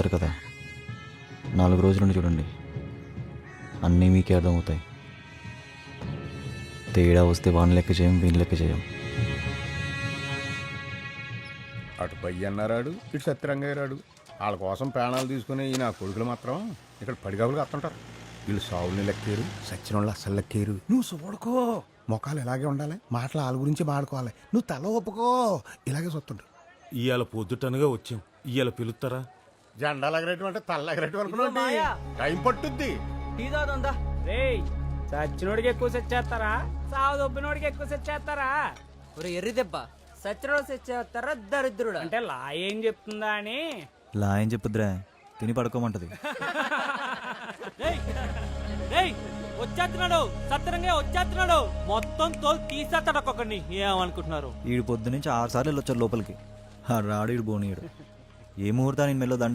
సరే కదా. నాలుగు రోజుల నుండి చూడండి. అన్నీ మీకే అర్థమవుతాయి. తేడా వస్తే వాని లెక్క చేయం వీని లెక్క చేయం. అటు పయ్య అన్నారాడు ఇటు సత్యరంగయ్యరాడు వాళ్ళ కోసం ప్రాణాలు తీసుకునే ఈ నా కొడుకులు మాత్రం ఇక్కడ పడిగాపులు వస్తుంటారు వీళ్ళు సావుల్ని లెక్కేరు సచ్చిన వాళ్ళు అస్సలు లెక్కేరు. నువ్వు చూడుకో మొఖాలు ఇలాగే ఉండాలి మాటలు వాళ్ళ గురించి మాడుకోవాలి. నువ్వు తల ఒప్పుకో. ఇలాగే సొత్తుంటారు ఇవాళ పొద్దుటనగా వచ్చాం. ఇవాళ పిలుస్తారా జెండాలు ఎగరేయటం అంటే తల్ల ఎగరేయటం అనుకున్నావు టైం పట్టుద్ది. టీ రేయ్ చచ్చినోడికి ఎక్కువ సెట్ చేస్తారా? సావు దొబ్బినోడికి ఎక్కువ సెట్ చేస్తారా? ఒరే ఎర్రి దెబ్బ. సచ్చినోడు సచ్చేస్తారా దరిద్రుడు? అంటే లా ఏం చెప్తుందా అని? లా ఏం చెప్పుద్రా తిని పడుకోమంటది. రేయ్ రేయ్ వచ్చేస్తున్నాడు. సత్తరంగా వచ్చేస్తున్నాడు. మొత్తం తోలు తీసేస్తాడు ఒక్కొక్కడిని. ఏమనుకుంటున్నారు? ఈడు పొద్దు నుంచి ఆరు సార్లు వెళ్ళొచ్చారు లోపలికి. ఆ రాడు ఈడు బోనీయుడు. ఏ ముహూర్తాన్ని మెల్లో దండ